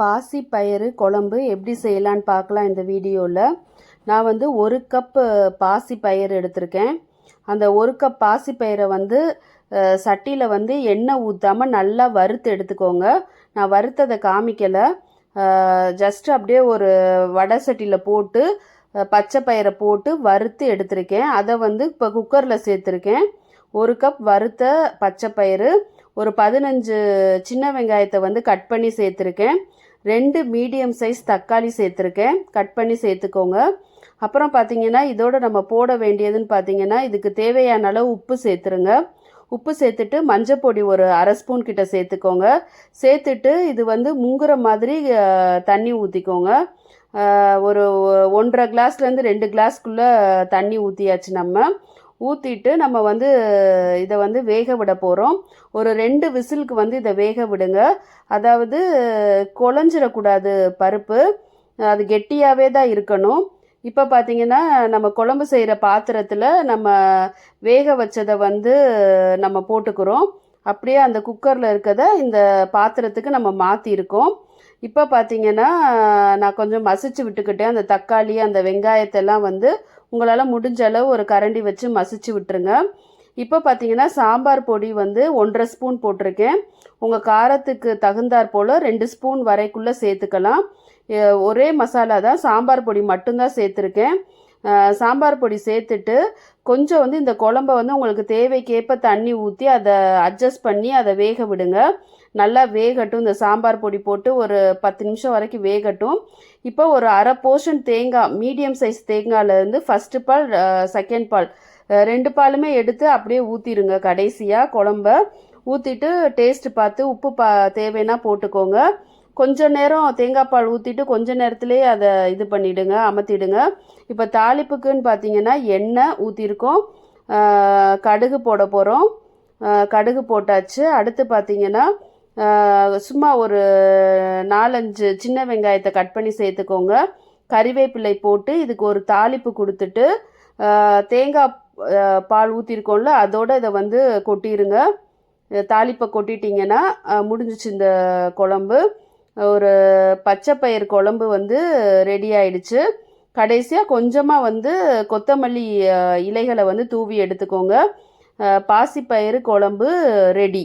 பாசி பயிறு குழம்பு எப்படி செய்யலான்னு பார்க்கலாம் இந்த வீடியோவில் நான் வந்து ஒரு கப்பு பாசி பயிறு எடுத்திருக்கேன். அந்த ஒரு கப் பாசி பயிரை வந்து சட்டியில் வந்து எண்ணெய் ஊற்றாமல் நல்லா வறுத்து எடுத்துக்கோங்க. நான் வறுத்ததை காமிக்கலை. ஜஸ்ட் அப்படியே ஒரு வடை சட்டியில் போட்டு பச்சை பயிரை போட்டு வறுத்து எடுத்திருக்கேன். அதை வந்து இப்போ குக்கரில் சேர்த்துருக்கேன். ஒரு கப் வறுத்த பச்சை பயிறு ஒரு பதினஞ்சு சின்ன வெங்காயத்தை வந்து கட் பண்ணி சேர்த்துருக்கேன். ரெண்டு மீடியம் சைஸ் தக்காளி சேர்த்துருக்கேன். கட் பண்ணி சேர்த்துக்கோங்க. அப்புறம் பார்த்தீங்கன்னா இதோடு நம்ம போட வேண்டியதுன்னு பார்த்தீங்கன்னா இதுக்கு தேவையான அளவு உப்பு சேர்த்துருங்க. உப்பு சேர்த்துட்டு மஞ்சப்பொடி ஒரு அரை ஸ்பூன் கிட்ட சேர்த்துக்கோங்க. சேர்த்துட்டு இது வந்து முங்குற மாதிரி தண்ணி ஊற்றிக்கோங்க ஒரு ஒன்றரை கிளாஸ்லேருந்து ரெண்டு கிளாஸ்க்குள்ளே தண்ணி ஊற்றியாச்சு நம்ம. ஊற்றிட்டு நம்ம வந்து இதை வந்து வேக விட போகிறோம் ஒரு ரெண்டு விசிலுக்கு வந்து இதை வேக விடுங்க. அதாவது குழஞ்சிடக்கூடாது பருப்பு. அது கெட்டியாகவே தான் இருக்கணும். இப்போ பார்த்தீங்கன்னா நம்ம குழம்பு செய்கிற பாத்திரத்தில் நம்ம வேக வச்சதை வந்து நம்ம போட்டுக்கிறோம். அப்படியே அந்த குக்கரில் இருக்கதை இந்த பாத்திரத்துக்கு நம்ம மாற்றிருக்கோம் இப்போ பார்த்தீங்கன்னா நான் கொஞ்சம் மசிச்சு விட்டுக்கிட்டேன். அந்த தக்காளி அந்த வெங்காயத்தெல்லாம் வந்து உங்களால் முடிஞ்ச அளவு ஒரு கரண்டி வச்சு மசிச்சு விட்டுருங்க. இப்போ பார்த்தீங்கன்னா சாம்பார் பொடி வந்து ஒன்றரை ஸ்பூன் போட்டிருக்கேன். உங்கள் காரத்துக்கு தகுந்தாற் போல் ரெண்டு ஸ்பூன் வரைக்குள்ளே சேர்த்துக்கலாம். ஒரே மசாலா தான் சாம்பார் பொடி மட்டும்தான் சேர்த்துருக்கேன். சாம்பார் பொடி சேர்த்துட்டு கொஞ்சம் வந்து இந்த குழம்ப வந்து உங்களுக்கு தேவைக்கேற்ப தண்ணி ஊற்றி அதை அட்ஜஸ்ட் பண்ணி அதை வேக விடுங்க. நல்லா வேகட்டும். இந்த சாம்பார் பொடி போட்டு ஒரு பத்து நிமிஷம் வரைக்கும் வேகட்டும். இப்போ ஒரு அரை போர்ஷன் தேங்காய் மீடியம் சைஸ் தேங்காயிலேருந்து ஃபஸ்ட்டு பால் செகண்ட் பால். ரெண்டு பாலுமே எடுத்து அப்படியே ஊற்றிடுங்க கடைசியாக குழம்ப. ஊற்றிட்டு டேஸ்ட்டு பார்த்து உப்பு பா தேவைன்னா போட்டுக்கோங்க. கொஞ்ச நேரம் தேங்காய் பால் ஊற்றிட்டு கொஞ்ச நேரத்துலேயே அதை இது பண்ணிவிடுங்க அமர்த்திடுங்க இப்போ தாளிப்புக்குன்னு பார்த்தீங்கன்னா எண்ணெய் ஊற்றிருக்கோம் கடுகு போட போகிறோம் கடுகு போட்டாச்சு. அடுத்து பார்த்தீங்கன்னா சும்மா ஒரு நாலஞ்சு சின்ன வெங்காயத்தை கட் பண்ணி சேர்த்துக்கோங்க. கறிவேப்பிலை போட்டு இதுக்கு ஒரு தாளிப்பு கொடுத்துட்டு தேங்காய் பால் ஊற்றிருக்கோம்ல அதோடு இதை வந்து கொட்டிடுங்க தாளிப்பை கொட்டிட்டிங்கன்னா முடிஞ்சிச்சு இந்த குழம்பு. ஒரு பச்சை பயிர் குழம்பு வந்து ரெடி ஆயிடுச்சு. கடைசியாக கொஞ்சமாக வந்து கொத்தமல்லி இலைகளை வந்து தூவி எடுத்துக்கோங்க. பாசிப்பயிறு குழம்பு ரெடி